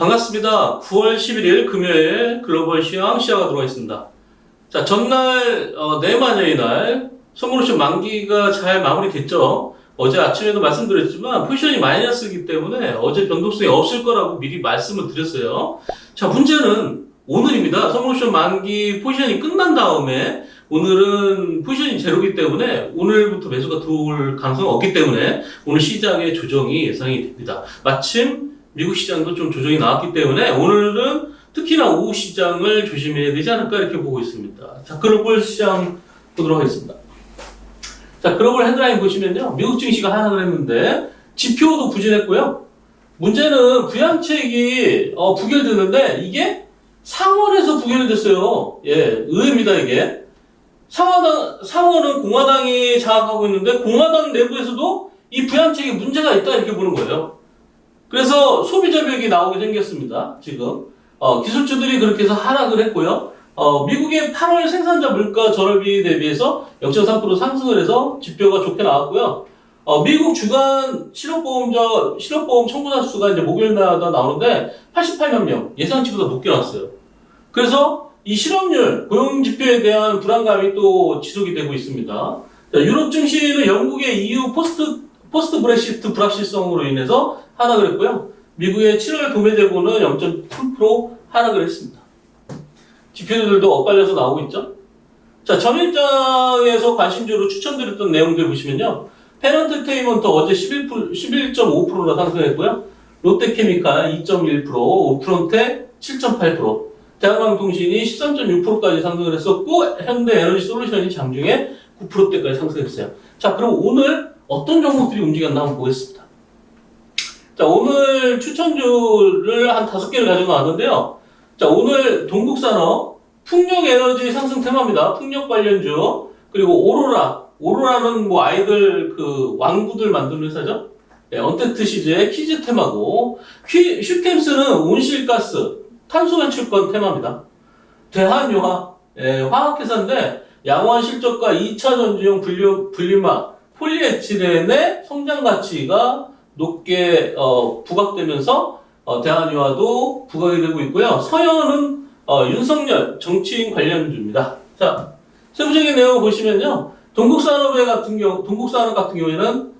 반갑습니다. 9월 11일 금요일 글로벌 시황 시야가 들어와 있습니다. 자, 전날, 어, 내마녀의 날, 선물옵션 만기가 잘 마무리됐죠. 어제 아침에도 말씀드렸지만, 포지션이 마이너스이기 때문에 어제 변동성이 없을 거라고 미리 말씀을 드렸어요. 자, 문제는 오늘입니다. 선물옵션 만기 포지션이 끝난 다음에, 오늘은 포지션이 제로기 때문에, 오늘부터 매수가 들어올 가능성이 없기 때문에, 오늘 시장의 조정이 예상이 됩니다. 마침, 미국 시장도 좀 조정이 나왔기 때문에 오늘은 특히나 오후 시장을 조심해야 되지 않을까 이렇게 보고 있습니다. 자, 글로벌 시장 보도록 하겠습니다. 자, 글로벌 헤드라인 보시면요. 미국 증시가 하락을 했는데 지표도 부진했고요. 문제는 부양책이 어, 부결되는데 이게 상원에서 부결됐어요. 예, 의외입니다 이게. 상하당, 상원은 공화당이 장악하고 있는데 공화당 내부에서도 이 부양책에 문제가 있다 이렇게 보는 거예요. 그래서 소비자 벽이 나오게 생겼습니다. 지금 어, 기술주들이 그렇게 해서 하락을 했고요. 어, 미국의 8월 생산자 물가 절업이 대비해서 0.3% 상승을 해서 지표가 좋게 나왔고요. 어, 미국 주간 실업보험자 실업보험 청구자 수가 이제 목요일마다 나오는데 88만 명 예상치보다 높게 나왔어요. 그래서 이 실업률 고용 지표에 대한 불안감이 또 지속이 되고 있습니다. 자, 유럽 증시는 영국의 EU 포스트 포스트 브렉시트 불확실성으로 인해서 하락을 했고요. 미국의 7월 도매 재고는 0.3% 하락을 했습니다. 지표들도 엇갈려서 나오고 있죠. 자, 전일장에서 관심주로 추천드렸던 내용들 보시면요. 페넌트테이먼트 어제 11%, 11.5%나 상승했고요. 롯데케미칼 2.1%, 오프론테 7.8%, 대한항공통신이 13.6%까지 상승을 했었고, 현대에너지 솔루션이 장중에 9%대까지 상승했어요. 자, 그럼 오늘 어떤 종목들이 움직였나 한번 보겠습니다. 자, 오늘 추천주를 한 다섯 개를 가지고 나왔는데요. 자, 오늘 동국산업, 풍력에너지 상승 테마입니다. 풍력 관련주. 그리고 오로라. 오로라는 뭐 아이들 그 왕구들 만드는 회사죠. 네, 언택트 시즈의 키즈 테마고, 퀴, 슈캠스는 온실가스, 탄소 배출권 테마입니다. 대한유화, 예, 화학회사인데, 양호한 실적과 2차 전지용 분류, 분리막, 폴리에틸렌의 성장 가치가 높게 어, 부각되면서 어, 대한유화도 부각이 되고 있고요. 서현은 어, 윤석열 정치인 관련주입니다. 자, 세부적인 내용을 보시면요. 동국산업의 같은 경우, 동국산업 같은 경우에는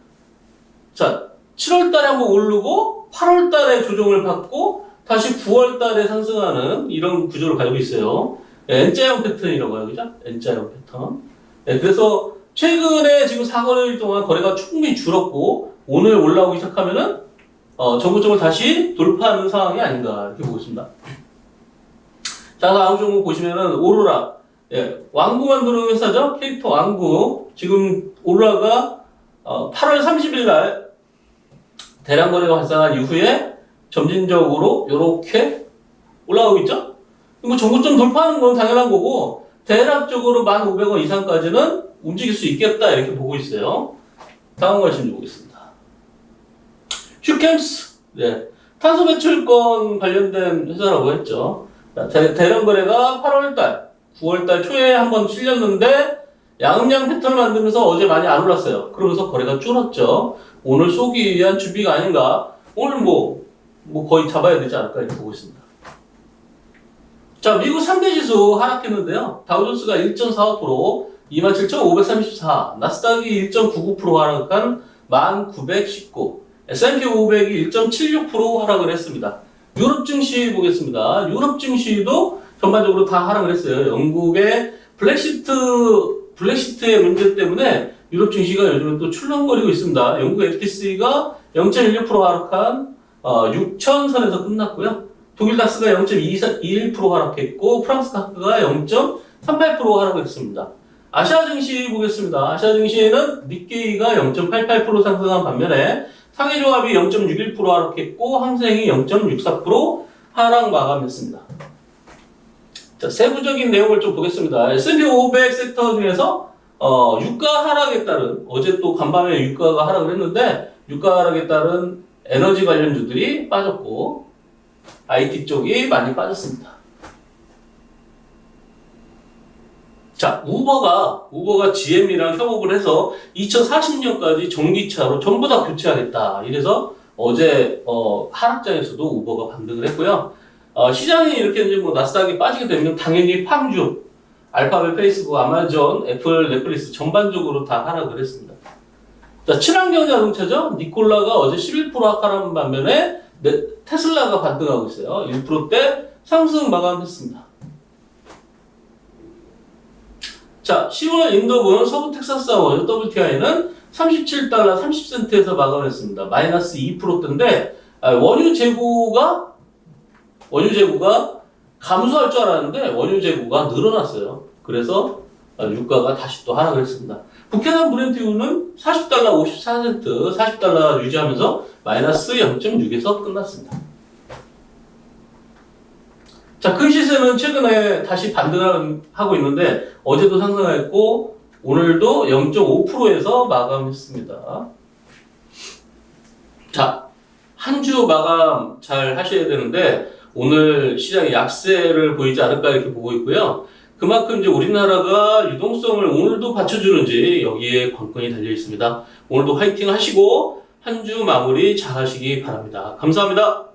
자, 7월 달에 한번 오르고 8월 달에 조정을 받고 다시 9월 달에 상승하는 이런 구조를 가지고 있어요. 네, N자형 패턴이라고 해요. 그죠? N자형 패턴. 네, 그래서 최근에 지금 4거래일 동안 거래가 충분히 줄었고 오늘 올라오기 시작하면은 어, 정고점을 다시 돌파하는 상황이 아닌가 이렇게 보고 있습니다. 자, 다음 종목 보시면은 오로라 예, 왕구 만드는 회사죠. 캐릭터 왕구 지금 오로라가 어, 8월 30일 날 대량 거래가 발생한 이후에 점진적으로 이렇게 올라오고 있죠. 뭐 정고점 돌파하는 건 당연한 거고 대략적으로 1,500원 이상까지는 움직일 수 있겠다 이렇게 보고 있어요. 다음 관심 보겠습니다. 슈캠스, 네. 탄소 배출권 관련된 회사라고 했죠. 대, 대량 거래가 8월달, 9월달 초에 한번 실렸는데 양음양 패턴을 만들면서 어제 많이 안 올랐어요. 그러면서 거래가 줄었죠. 오늘 쏘기 위한 준비가 아닌가. 오늘 뭐, 뭐 거의 잡아야 되지 않을까 이렇게 보고 있습니다. 자, 미국 3대 지수 하락했는데요. 다우존스가 1.45%, 27,534, 나스닥이 1.99% 하락한 1,919, S&P 500이 1.76% 하락을 했습니다. 유럽 증시 보겠습니다. 유럽 증시도 전반적으로 다 하락을 했어요. 영국의 블랙시트, 블랙시트의 문제 때문에 유럽 증시가 요즘에 또 출렁거리고 있습니다. 영국 FTSE가 0.16% 하락한 어, 6천 선에서 끝났고요. 독일 다스가 0.21% 하락했고 프랑스 카크가 0.38% 하락했습니다. 아시아 증시 보겠습니다. 아시아 증시에는 니케이가 0.88% 상승한 반면에 상해조합이 0.61% 하락했고 항생이 0.64% 하락 마감했습니다. 자, 세부적인 내용을 좀 보겠습니다. S&P 500 섹터 중에서 어, 유가 하락에 따른 어제 또 간밤에 유가가 하락을 했는데 유가 하락에 따른 에너지 관련주들이 빠졌고 IT 쪽이 많이 빠졌습니다. 자, 우버가, 우버가 GM이랑 협업을 해서 2040년까지 전기차로 전부 다 교체하겠다. 이래서 어제 어, 하락장에서도 우버가 반등을 했고요. 어, 시장이 이렇게 이제 뭐 나스닥이 빠지게 되면 당연히 팡주, 알파벳, 페이스북, 아마존, 애플, 넷플릭스 전반적으로 다 하락을 했습니다. 자, 친환경 자동차죠. 니콜라가 어제 11% 하락하는 반면에 네, 테슬라가 반등하고 있어요. 1%대 상승 마감했습니다. 자, 10월 인도분 서부 텍사스 하원 WTI는 37달러 30센트에서 마감했습니다. 마이너스 2%대인데 아, 원유 재고가 원유 재고가 감소할 줄 알았는데 원유 재고가 늘어났어요. 그래서 아, 유가가 다시 또 하락을 했습니다. 북해산 브렌트유는 40달러 54센트 40달러 유지하면서 마이너스 0.6에서 끝났습니다. 자, 큰 시세는 최근에 다시 반등하고 있는데 어제도 상승했고 오늘도 0.5%에서 마감했습니다. 자, 한 주 마감 잘 하셔야 되는데 오늘 시장이 약세를 보이지 않을까 이렇게 보고 있고요. 그만큼 이제 우리나라가 유동성을 오늘도 받쳐주는지 여기에 관건이 달려 있습니다. 오늘도 화이팅 하시고 한 주 마무리 잘 하시기 바랍니다. 감사합니다.